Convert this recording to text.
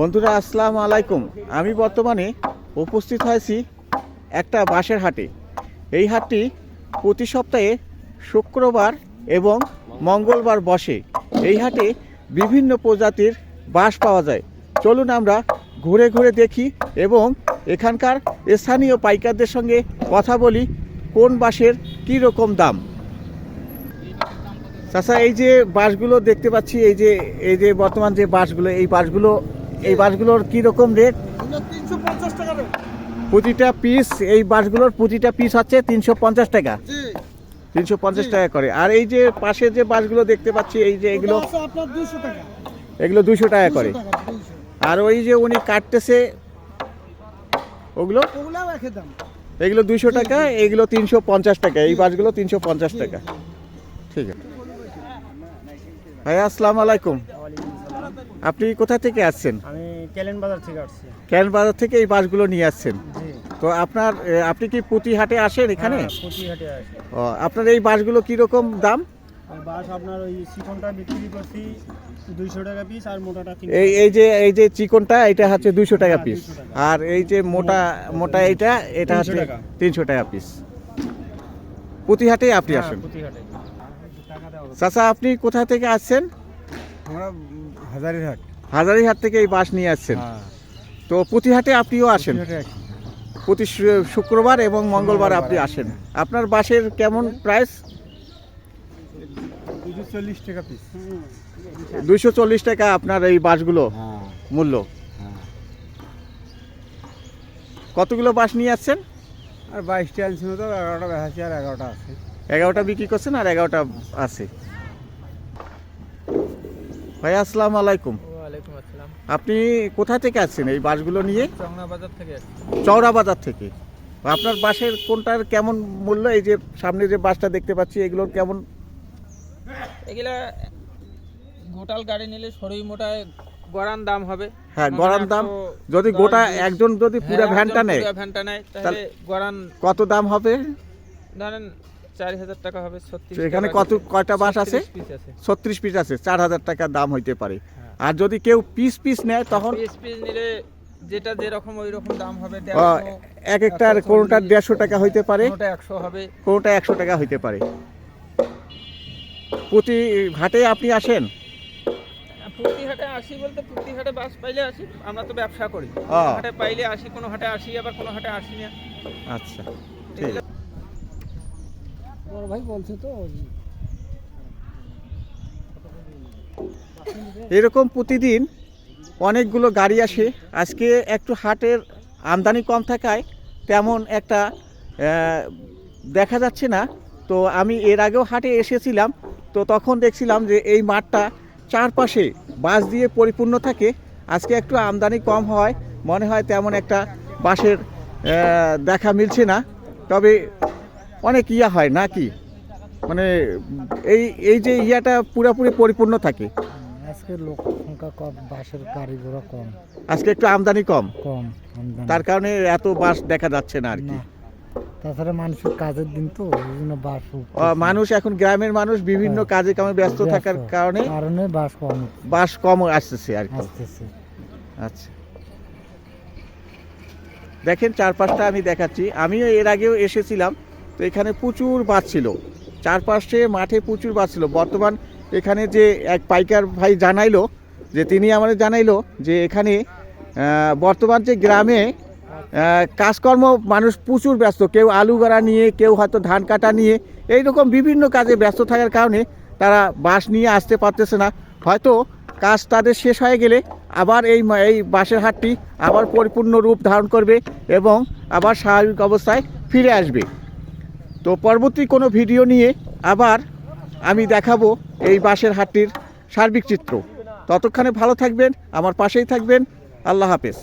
বন্ধুরা, আসসালামু আলাইকুম। আমি বর্তমানে উপস্থিত হয়েছি একটা বাঁশের হাটে। এই হাটটি প্রতি সপ্তাহে শুক্রবার এবং মঙ্গলবার বসে। এই হাটে বিভিন্ন প্রজাতির বাঁশ পাওয়া যায়। চলুন আমরা ঘুরে ঘুরে দেখি এবং এখানকার স্থানীয় পাইকারদের সঙ্গে কথা বলি, কোন বাঁশের কী রকম দাম। চাচা, এই যে বাসগুলো দেখতে পাচ্ছি, এই যে এই যে বর্তমান যে বাসগুলো এই বাসগুলো এই বাসগুলোর কি রকম রেট প্রতিটা পিস এই বাসগুলোর প্রতিটা পিস হচ্ছে তিনশো পঞ্চাশ টাকা। তিনশো পঞ্চাশ টাকা করে। আর এই যে পাশে যে বাসগুলো দেখতে পাচ্ছি এই যে এগুলো এগুলো দুশো টাকা করে। 200 টাকা, 200 আর ওই যে উনি কাটতেছে ওগুলো? ওগুলাও একই দাম। এগুলো দুশো টাকা এগুলো তিনশো পঞ্চাশ টাকা এই বাসগুলো তিনশো পঞ্চাশ টাকা। ঠিক আছে। ভাইয়া আসসালামু আলাইকুম। আপনি কোথা থেকে আসছেন? আমি কেলেন বাজার থেকে আসছি। ক্যান বাজার থেকে এই বাসগুলো নিয়ে আসছেন। তো আপনার আপনি কি প্রতি হাটে আসেন এখানে? কচিহাটে আসি। ও, আপনার এই বাসগুলো কি রকম দাম বাস আপনার ওই চিকনটা বিক্রি করছি দুইশো টাকা পিস আর মোটাটা এই এই যে এই যে চিকনটা এটা হচ্ছে দুইশো টাকা হ্যাঁ, পিস আর এই যে মোটা মোটা এইটা এটা হচ্ছে টাকা। তিনশো টাকা পিস প্রতি হাটেই আপনি হ্যাঁ, আসেন। চাচা আপনি কোথা থেকে আসছেন? আমরা হাজারিঘাট হাজারিহাট থেকে এই বাস নিয়ে আসছেন? হ্যাঁ। তো প্রতি হাটে আপনিও আসেন? প্রতি শুক্রবার এবং মঙ্গলবার আপনি আসেন। আপনার বাসের কেমন প্রাইস দুশো চল্লিশ টাকা দুইশো চল্লিশ টাকা আপনার এই বাসগুলো হ্যাঁ। মূল্য? কতগুলো বাস নিয়ে আসছেন? আর বাইশটা আনছিল তো এগারোটা আর এগারোটা আছে। এগারোটা বিক্রি করছেন আর এগারোটা আছে। ভাই আসসালামু আলাইকুম। আপনি কোথা থেকে আসছেন এই বাসগুলো নিয়ে? চংনা বাজার থেকে আপনার বাসের কোনটার কেমন মূল্য? এই যে সামনে যে বাসটা দেখতে পাচ্ছি এগুলোর কেমন? এগুলা গোটাল গাড়ি নিলে সরই মোটায় গড়ান দাম হবে। হ্যাঁ গড়ার দাম যদি গোটা একজন যদি পুরো হ্যাঁ, ভ্যানটা নেয় ভ্যানটা নেয় তাহলে তাহলে- গড়ান কত দাম হবে? ধরেন চার হাজার টাকা হবে ছত্রিশ এখানে কত কয়টা বাস আছে? ছত্রিশ পিস আছে। চার হাজার টাকা দাম হইতে পারে। হ্যাঁ। আর যদি কেউ পিস পিস নেয় তখন? পিস পিস নিলে যেটা যেরকম ওই রকম দাম হবে। এক একটার কোনোটার দেড়শো টাকা হইতে পারে? কোনোটা একশো হবে। কোনোটা একশো টাকা হইতে পারে? প্রতি হাটে আপনি আসেন? প্রতি হাটে আসি বলতে প্রতি হাটে বাস পাইলে আসি আমরা তো ব্যবসা করি। হাটে পাইলে আসি কোনো হাটে আসি আবার কোনো হাটে আসি না। আচ্ছা। বড় ভাই বলছে তো। এরকম প্রতিদিন অনেকগুলো গাড়ি আসে। আজকে একটু হাটের আমদানি কম থাকায় তেমন একটা দেখা যাচ্ছে না। তো আমি এর আগেও হাটে এসেছিলাম, তো তখন দেখছিলাম যে এই মাঠটা চারপাশে বাস দিয়ে পরিপূর্ণ থাকে। আজকে একটু আমদানি কম হয়, মনে হয় তেমন একটা বাসের দেখা মিলছে না। তবে অনেক ইয়া হয় নাকি? মানে এই এই যে ইয়াটা পুরোপুরি পরিপূর্ণ থাকে। আজকে লোক সংখ্যা কম বাসের গাড়ি ঘোড়া কম। আজকে একটু আমদানি কম? কম তার কারণে এত বাস দেখা যাচ্ছে না আর কি। না। তাছাড়া মানুষের কাজের দিন তো জন্য বাস মানুষ এখন গ্রামের মানুষ বিভিন্ন হ্যাঁ। কাজে কামে ব্যস্ত থাকার কারণে কারণে বাস কম বাস কম আসতেছে আর কি। আসতেছে। আচ্ছা। দেখেন চারপাশটা আমি দেখাচ্ছি। আমিও এর আগেও এসেছিলাম। তো এখানে প্রচুর বাস ছিল। চারপাশে মাঠে প্রচুর বাস ছিল। বর্তমান এখানে যে এক পাইকার ভাই জানাইলো, যে তিনি আমাদের জানাইলো যে এখানে বর্তমান যে গ্রামে কাজকর্ম মানুষ প্রচুর ব্যস্ত। কেউ আলু গাড়া নিয়ে, কেউ হয়তো ধান কাটা নিয়ে এই রকম বিভিন্ন কাজে ব্যস্ত থাকার কারণে তারা বাস নিয়ে আসতে পারতেছে না। হয়তো কাজ তাদের শেষ হয়ে গেলে আবার এই এই বাসের হাটটি আবার পরিপূর্ণ রূপ ধারণ করবে এবং আবার স্বাভাবিক অবস্থায় ফিরে আসবে। তো পরবর্তী কোনো ভিডিও নিয়ে আবার আমি দেখাবো এই বাসের হাটটির সার্বিক চিত্র। ততক্ষণে ভালো থাকবেন, আমার পাশেই থাকবেন। আল্লাহ হাফেজ।